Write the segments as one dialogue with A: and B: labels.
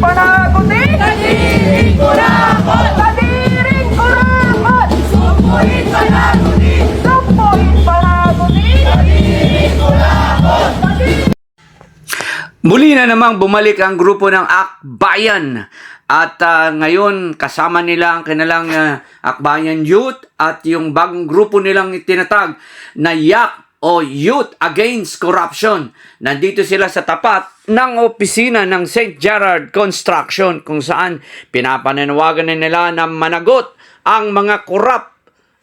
A: Panagutin! Kadiring kurakot! Kadiring kurakot! Sumpuhin panagutin! Sumpuhin panagutin! Kadiring kurakot!
B: Muli na namang bumalik ang grupo ng Akbayan at uh, ngayon kasama nila ang kanilang uh, ah, Akbayan Youth at yung bagong grupo nilang itinatag na Yak o Youth Against Corruption. Nandito sila sa tapat ng opisina ng St. Gerard Construction kung saan pinapananawagan na nila na managot ang mga korap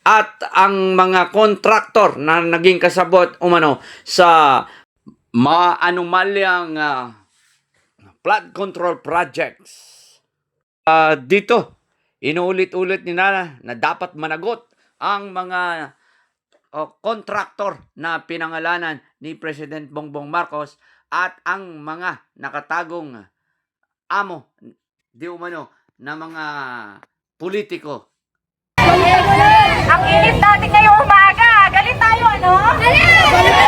B: at ang mga kontraktor na naging kasabot umano sa maanumalyang ah, flood control projects. Ah, dito, inuulit-ulit nila na dapat managot ang mga oh, kontraktor na pinangalanan ni President Bongbong Marcos at ang mga nakatagong amo, di umano, na mga politiko
A: Ang init natin ngayong umaga. Galit tayo, ano? Galit! Paano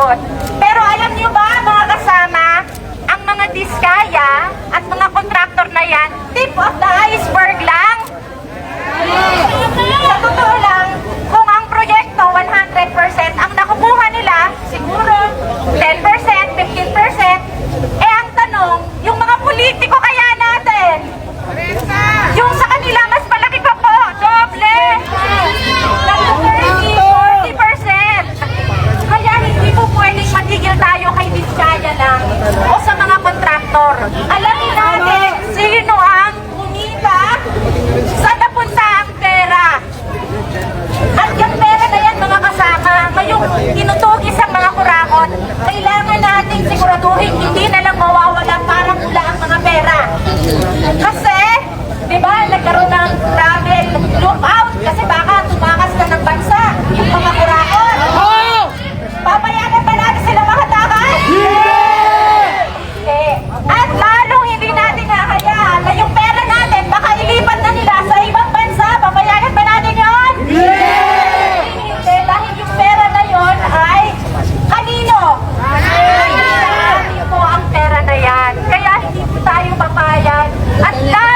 A: ก่อน Atas.